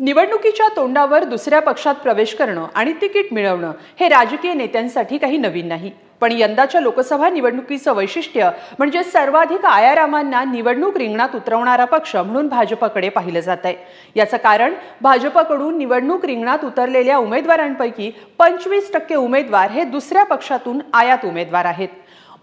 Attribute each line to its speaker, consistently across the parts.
Speaker 1: निवडणुकीच्या तोंडावर दुसऱ्या पक्षात प्रवेश करणं आणि तिकीट मिळवणं हे राजकीय नेत्यांसाठी काही नवीन नाही. पण यंदाच्या लोकसभा निवडणुकीचं वैशिष्ट्य म्हणजे सर्वाधिक आयारामांना निवडणूक रिंगणात उतरवणारा पक्ष म्हणून भाजपकडे पाहिलं जात आहे. याचं कारण भाजपकडून निवडणूक रिंगणात उतरलेल्या उमेदवारांपैकी पंचवीस टक्के उमेदवार हे दुसऱ्या पक्षातून आयात उमेदवार आहेत.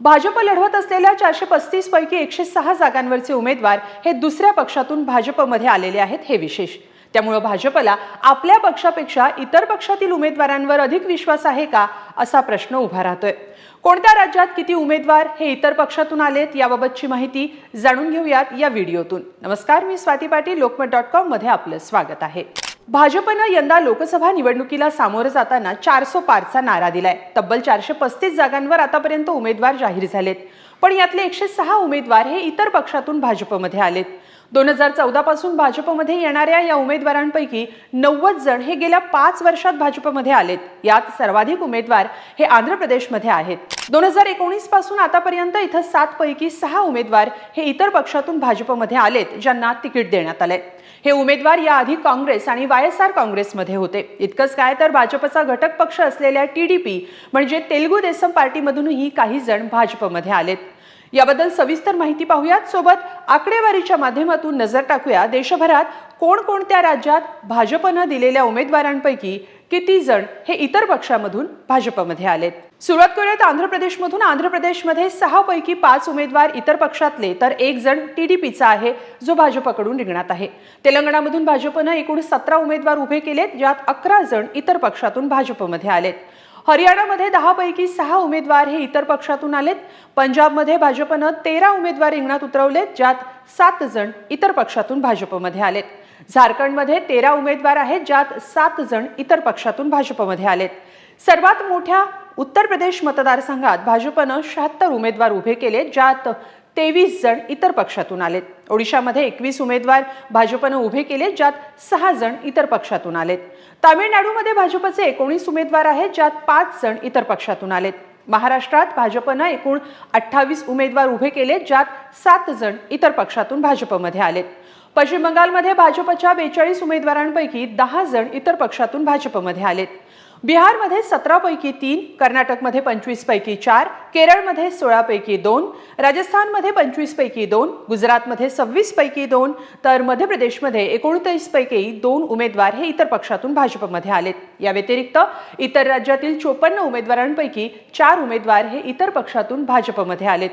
Speaker 1: भाजप लढवत असलेल्या चारशे पस्तीस पैकी एकशे सहा जागांवरचे उमेदवार हे दुसऱ्या पक्षातून भाजपमध्ये आलेले आहेत हे विशेष. त्यामुळं भाजपला आपल्या पक्षापेक्षा इतर पक्षातील उमेदवारांवर अधिक विश्वास आहे का असा प्रश्न उभा राहतोय. कोणत्या राज्यात किती उमेदवार हे इतर पक्षातून आलेत याबाबतची माहिती जाणून घेऊयात या व्हिडिओतून. नमस्कार मी स्वाती पाटील लोकमत डॉट कॉममध्ये आपलं स्वागत आहे. भाजपनं यंदा लोकसभा निवडणुकीला सामोरं जाताना चारसो पारचा नारा दिलाय. तब्बल चारशे पस्तीस जागांवर आतापर्यंत उमेदवार जाहीर झालेत. पण यातले एकशे सहा उमेदवार हे इतर पक्षातून भाजपमध्ये आलेत. दोन हजार चौदा पासून भाजपमध्ये येणाऱ्या या उमेदवारांपैकी नव्वद जण हे गेल्या पाच वर्षात भाजपमध्ये आलेत. यात सर्वाधिक उमेदवार हे आंध्र प्रदेशमध्ये आहेत. दोन हजार एकोणीसपासून आतापर्यंत इथं सात पैकी सहा उमेदवार हे इतर पक्षातून भाजपमध्ये आलेत ज्यांना तिकीट देण्यात आलंय. हे उमेदवार याआधी काँग्रेस आणि वाय एस आर काँग्रेसमध्ये होते. इतकंच काय तर भाजपचा घटक पक्ष असलेल्या टी डी पी म्हणजे तेलगू देसम पार्टीमधूनही काही जण भाजपमध्ये आलेत. याबद्दल सविस्तर माहिती पाहूयात. सोबत आकडेवारीच्या माध्यमातून नजर टाकूया. देशभरात कोणकोणत्या राज्यात भाजपनं दिलेल्या उमेदवारांपैकी किती जण हे इतर पक्षामधून भाजपमध्ये आलेत? सुरुवात करूयात आंध्र प्रदेशमधून आंध्र प्रदेशमध्ये सहा पैकी पाच उमेदवार इतर पक्षातले तर एक जण टीडीपीचा आहे जो भाजपकडून रिंगणात आहे. तेलंगणामधून भाजपनं एकूण सतरा उमेदवार उभे केलेत ज्यात अकरा जण इतर पक्षातून भाजपमध्ये आलेत. हरियाणामध्ये दहापैकी सहा उमेदवार हे इतर पक्षातून आलेत. पंजाबमध्ये भाजपनं तेरा उमेदवार रिंगणात उतरवलेत ज्यात सात जण इतर पक्षातून भाजपमध्ये आलेत. झारखंडमध्ये तेरा उमेदवार आहेत ज्यात सात जण इतर पक्षातून भाजपमध्ये आलेत. सर्वात मोठ्या उत्तर प्रदेश मतदारसंघात भाजपनं शहात्तर उमेदवार उभे केले ज्यात तेवीस जण इतर पक्षातून आलेत. ओडिशामध्ये एकवीस उमेदवार भाजपनं उभे केले ज्यात सहा जण इतर पक्षातून आलेत. तामिळनाडूमध्ये भाजपचे एकोणीस उमेदवार आहेत ज्यात पाच जण इतर पक्षातून आलेत. महाराष्ट्रात भाजपनं एकूण अठ्ठावीस उमेदवार उभे केले ज्यात सात जण इतर पक्षातून भाजपमध्ये आलेत. पश्चिम बंगालमध्ये भाजपच्या बेचाळीस उमेदवारांपैकी दहा जण इतर पक्षातून भाजपमध्ये आलेत. बिहारमध्ये सतरापैकी तीन कर्नाटकमध्ये पंचवीसपैकी चार केरळमध्ये सोळापैकी दोन राजस्थानमध्ये पंचवीसपैकी दोन गुजरातमध्ये सव्वीसपैकी दोन तर मध्य प्रदेशमध्ये एकोणतीसपैकी दोन उमेदवार हे इतर पक्षातून भाजपमध्ये आलेत. या व्यतिरिक्त इतर राज्यातील चोपन्न उमेदवारांपैकी चार उमेदवार हे इतर पक्षातून भाजपमध्ये आलेत.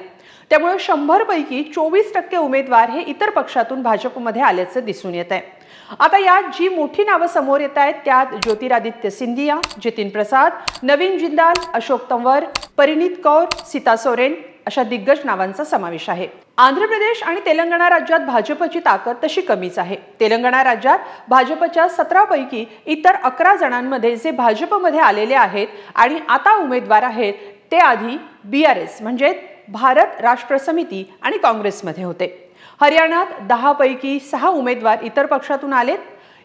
Speaker 1: त्यामुळे शंभरपैकी चोवीस टक्के उमेदवार हे इतर पक्षातून भाजपमध्ये आल्याचं दिसून येत आहे आता यात जी मोठी नावं समोर येत आहेत त्यात ज्योतिरादित्य सिंधिया जितीन प्रसाद नवीन जिंदाल अशोक तंवर परिणित कौर सीता सोरेन अशा दिग्गज नावांचा समावेश आहे. आंध्र प्रदेश आणि तेलंगणा राज्यात भाजपची ताकद तशी कमीच आहे. तेलंगणा राज्यात भाजपच्या सतरापैकी इतर अकरा जणांमध्ये जे भाजपमध्ये आलेले आहेत आणि आता उमेदवार आहेत ते आधी बी आर एस म्हणजे भारत राष्ट्र समिती आणि काँग्रेसमध्ये होते. हरियाणात दहापैकी सहा उमेदवार इतर पक्षातून आलेत.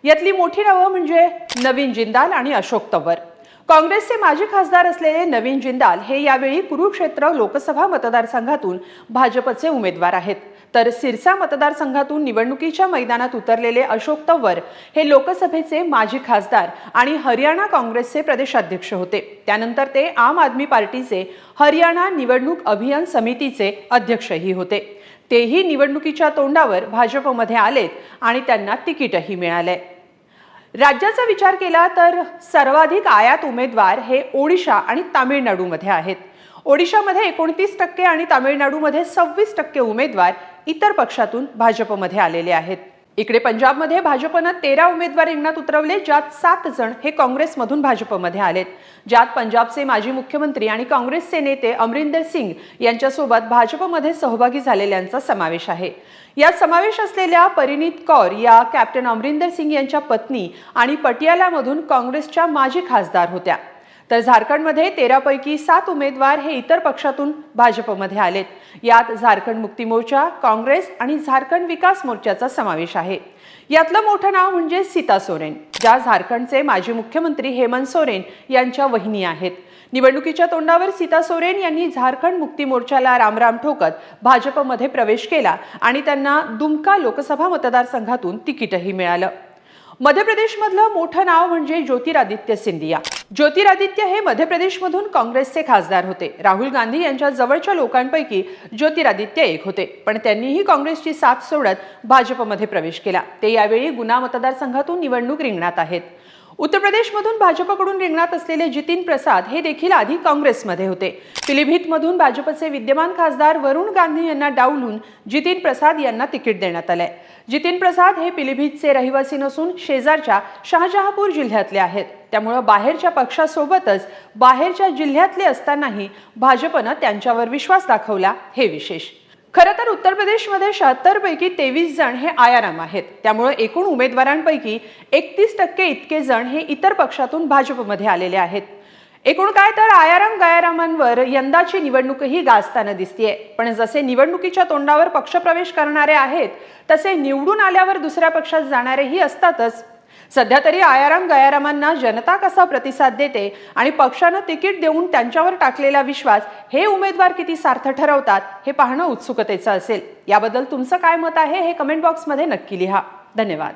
Speaker 1: यातली मोठी नावं म्हणजे नवीन जिंदाल आणि अशोक तंवर काँग्रेसचे माजी खासदार असलेले नवीन जिंदाल हे यावेळी कुरुक्षेत्र लोकसभा मतदारसंघातून भाजपचे उमेदवार आहेत. तर सिरसा मतदारसंघातून निवडणुकीच्या मैदानात उतरलेले अशोक तंवर हे लोकसभेचे माजी खासदार आणि हरियाणा काँग्रेसचे प्रदेशाध्यक्ष होते. त्यानंतर ते आम आदमी पार्टीचे हरियाणा निवडणूक अभियान समितीचे अध्यक्षही होते. तेही निवडणुकीच्या तोंडावर भाजपमध्ये आलेत आणि त्यांना तिकीटही मिळालंय. राज्याचा विचार केला तर सर्वाधिक आयात उमेदवार हे ओडिशा आणि तामिळनाडूमध्ये आहेत. ओडिशामध्ये एकोणतीस टक्के आणि तामिळनाडूमध्ये सव्वीस टक्के उमेदवार इतर पक्षातून भाजपमध्ये आलेले आहेत. इकडे पंजाबमध्ये भाजपनं तेरा उमेदवार रिंगणात उतरवले ज्यात सात जण हे काँग्रेसमधून भाजपमध्ये आलेत. ज्यात पंजाबचे माजी मुख्यमंत्री आणि काँग्रेसचे नेते अमरिंदर सिंग यांच्यासोबत भाजपमध्ये सहभागी झालेल्यांचा समावेश आहे. यात समावेश असलेल्या परिणीत कौर या कॅप्टन अमरिंदर सिंग यांच्या पत्नी आणि पटियालामधून काँग्रेसच्या माजी खासदार होत्या. तर झारखंडमध्ये तेरापैकी सात उमेदवार हे इतर पक्षातून भाजपमध्ये आलेत. यात झारखंड मुक्ती मोर्चा काँग्रेस आणि झारखंड विकास मोर्चाचा समावेश आहे. यातलं मोठं नाव म्हणजे सीता सोरेन ज्या झारखंडचे माजी मुख्यमंत्री हेमंत सोरेन यांच्या वहिनी आहेत. निवडणुकीच्या तोंडावर सीता सोरेन यांनी झारखंड मुक्ती मोर्चाला रामराम ठोकत भाजपमध्ये प्रवेश केला आणि त्यांना दुमका लोकसभा मतदारसंघातून तिकीटही मिळालं. मध्य प्रदेशमधलं मोठं नाव म्हणजे ज्योतिरादित्य सिंधिया. ज्योतिरादित्य हे मध्य प्रदेशमधून काँग्रेसचे खासदार होते. राहुल गांधी यांच्या जवळच्या लोकांपैकी ज्योतिरादित्य एक होते. पण त्यांनीही काँग्रेसची साथ सोडत भाजपमध्ये प्रवेश केला. ते यावेळी गुना मतदारसंघातून निवडणूक रिंगणात आहेत. उत्तर प्रदेशमधून भाजपकडून रिंगणात असलेले जितीन प्रसाद हे देखील आधी काँग्रेसमध्ये होते. पिलीभीतमधून भाजपचे विद्यमान खासदार वरुण गांधी यांना डावलून जितीन प्रसाद यांना तिकीट देण्यात आलंय. जितीन प्रसाद हे पिलीभीतचे रहिवासी नसून शेजारच्या शहाजहापूर जिल्ह्यातले आहेत. त्यामुळं बाहेरच्या पक्षासोबतच बाहेरच्या जिल्ह्यातले असतानाही भाजपनं त्यांच्यावर विश्वास दाखवला हे विशेष. खरं तर उत्तर प्रदेशमध्ये शहात्तरपैकी तेवीस जण हे आयाराम आहेत. त्यामुळे एकूण उमेदवारांपैकी एकतीस टक्के इतके जण हे इतर पक्षातून भाजपमध्ये आलेले आहेत. एकूण काय तर आयाराम गायारामांवर यंदाची निवडणूकही गाजताना दिसतीये. पण जसे निवडणुकीच्या तोंडावर पक्षप्रवेश करणारे आहेत तसे निवडून आल्यावर दुसऱ्या पक्षात जाणारेही असतातच. सध्या तरी आयाराम गयारामांना जनता कसा प्रतिसाद देते आणि पक्षानं तिकीट देऊन त्यांच्यावर टाकलेला विश्वास हे उमेदवार किती सार्थ ठरवतात हे पाहणं उत्सुकतेचं असेल. याबद्दल तुमचं काय मत आहे हे कमेंट बॉक्समध्ये नक्की लिहा. धन्यवाद.